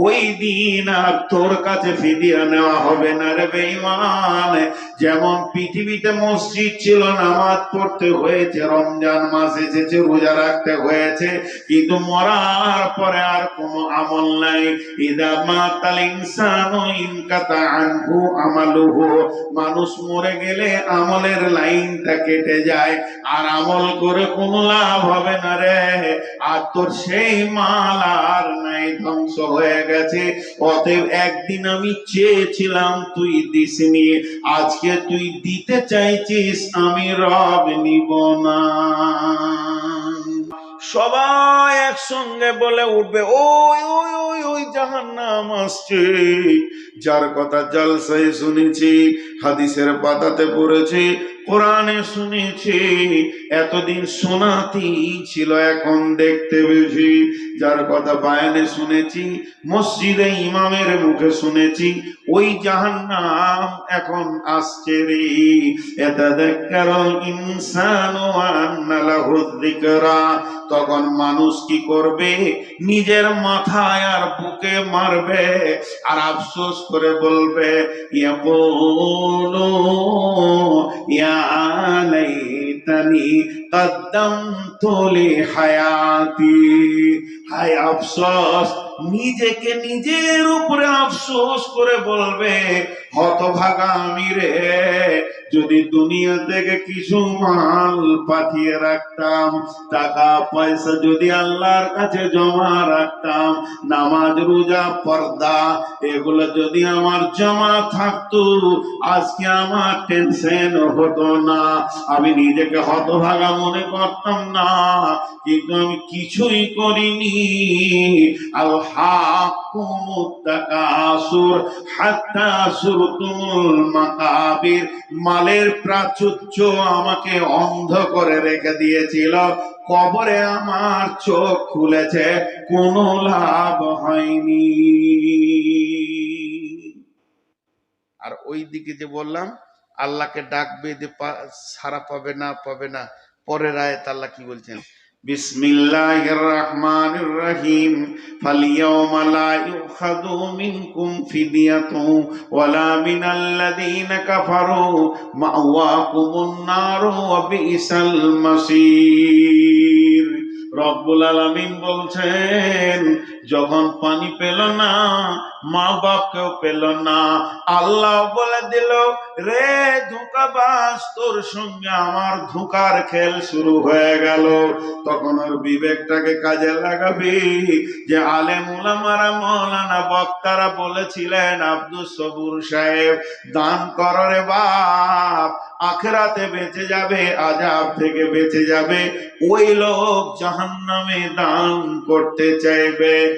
ওই দিন আর তোর কাছে ফিদিয়া নেওয়া হবে না রে বেঈমান। যেমন পৃথিবীতে মসজিদ ছিল, নামাজ পড়তে হয়েছে, রমজান মাস এসেছে রোজা রাখতে হয়েছে, কিন্তু মরার পরে আর কোনো আমল নাই। ইদা মাতাল ইনসানু ইনকাতা আনহু আমালুহু। মানুষ মরে গেলে আমলের লাইনটা কেটে যায়, আর আমল করে কোনো লাভ হবে না রে। আর তোর সেই মাল আর নাই, ধ্বংস হয়ে গেছে। অতএব একদিন আমি চেয়েছিলাম, তুই দিসনি। আজকে তুই দিতে চাইছিস, আমি রব নিব না। সবাই একসঙ্গে বলে উঠবে, ওই ওই ওই ওই জাহান্নাম আসছে। যার কথা জলসায় শুনেছি হাদিসের পাতাতে পড়েছি, কোরআনে শুনেছি, এতদিন শোনাতি ছিল, এখন দেখতে বেশি। যার কথা বায়ানে শুনেছি, মসজিদে ইমামের মুখে শুনেছি, ওই জাহান্নাম এখন আসছে রে। এতাদাক্কার ইনসানু যিকরা। তখন মানুষ কি করবে? নিজের মাথায় আর বুকে মারবে। আর আফসোস করে বলবে লাইতানি কদ্দামতু লি হায়াতি হায় আফসোস নিজেকে নিজের উপরে আফসোস করে বলবে হতভাগা রে। যদি দুনিয়া থেকে কিছু মাল পাঠিয়ে রাখতাম, টাকা, পয়সা যদি আল্লাহর কাছে জমা রাখতাম, নামাজ, রোজা, পর্দা, এগুলো যদি আমার জমা থাকতো, আজকে আমার টেনশন হতো না। আমি নিজেকে হতভাগা মনে করতাম না, কিন্তু আমি কিছুই করিনি। আল হাকুমুত্তাকাসুর হাত্তা সুরতুমুল মাকাবির মালের প্রাচুর্য আমাকে অন্ধ করে রেখে দিয়েছিল। কবরে আমার চোখ খুলেছে, কোনো লাভ হয়নি। আর ওই দিকে যে বললাম, আল্লাহকে ডাকবে যে সারা পাবে না পাবে না। পরের আয়াত আল্লাহ কি বলছেন? বিসমিল্লাহির الرحمن রহিম فاليوم لا يؤخذ منكم فدية ولا من الذين كفروا مأواكم النار وبئس المصير রব্বুল আলমিন বলছেন যখন পানি পেল না, মা বাপকেও পেল না। আল্লাহ বলে দিল, রে ধোকাবাজ, তোর সঙ্গে আমার ধোকার খেল শুরু হয়ে গেল। তখন ওর বিবেকটাকে কাজে লাগাবি যে আলেম উলামারা, মৌলানা বক্তারা বলেছিলেন আব্দুল সবুর সাহেব, দান কর রে বাপ, আখেরাতে বেঁচে যাবে, আজাব থেকে বেঁচে যাবে। ওই লোক জাহান্নামে দান করতে চাইবে।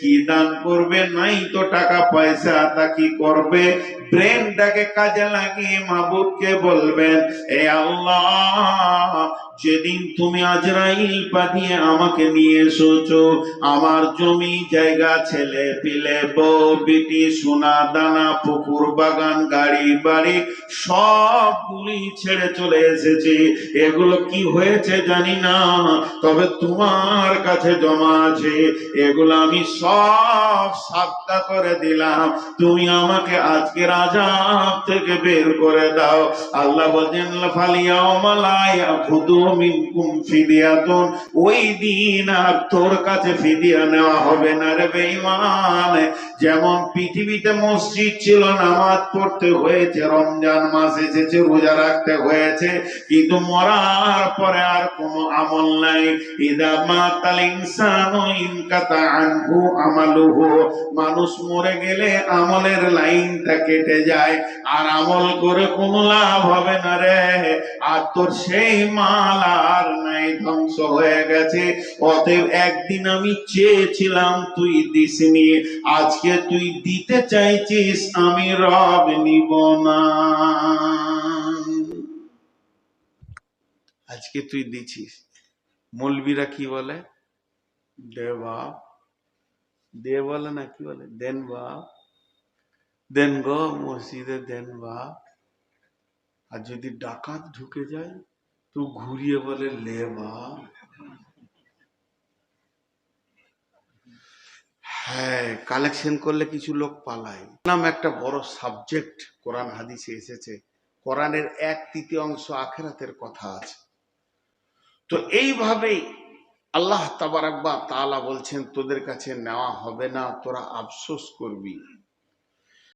কি দান করবে? নাই তো টাকা পয়সা, তা কি করবে? ব্রেনটাকে কাজে লাগিয়ে মাবুদকে বলবেন, এ আল্লাহ, যেদিন তুমি আজরাইল পাঠিয়ে আমাকে নিয়ে এসেছ, আমার জমি, জায়গা, ছেলে পিলে, বউ, বিটি, সোনা, দানা, পুকুর, বাগান, গাড়ি, বাড়ি, সবগুলি ছেড়ে চলে এসেছি। এগুলো কি হয়েছে জানি না, তবে তোমার কাছে জমা আছে। এগুলো আমি সব সাবকা করে দিলাম। তুমি আমাকে আজকে আজাব থেকে বের করে দাও। আল্লাহ বলেন ফালিয়াও মালায়া মিনকুম ওই দিন আর তোর কাছে ফিদিয়া নেওয়া হবে না রে যেমন পৃথিবীতে মসজিদ ছিল, নামাজ পড়তে হয়েছে, রমজান মাস এসেছে, রোজা রাখতে হয়েছে, কিন্তু মরার পরে আর কোনো আমল নাই। ইদা মাতাল ইনসানু ইনকাতা আনহু আমালুহু মানুষ মরে গেলে আমলের লাইনটা কেটে যায়। আর আমল করে কোনো লাভ হবে না রে। আর তোর সেই মাল আর নাই, ধ্বংস হয়ে গেছে। অতএব একদিন আমি চেয়েছিলাম তুই দিসনি আজকে তুই দিতে চাইছিস, আমি রব নিব না। আজকে তুই দিছিস। মলবিরা কি বলে? দে বাপ দে বলে না, কি বলে? দেন বাপ দেন গো, মসজিদে দেন বাপ আর যদি ডাকাত ঢুকে যায়, তো ঘুরিয়ে বলে লে বাপ হ্যাঁ কালেকশন করলে কিছু লোক পালায়। নাম একটা বড় সাবজেক্ট কোরআন হাদিসে এসেছে। কোরআনের এক তৃতীয়াংশ আখেরাতের কথা আছে। তো এইভাবেই আল্লাহ তাবারাকবা তালা বলছেন তোদের কাছে নেওয়া হবে না তোরা আফসোস করবি।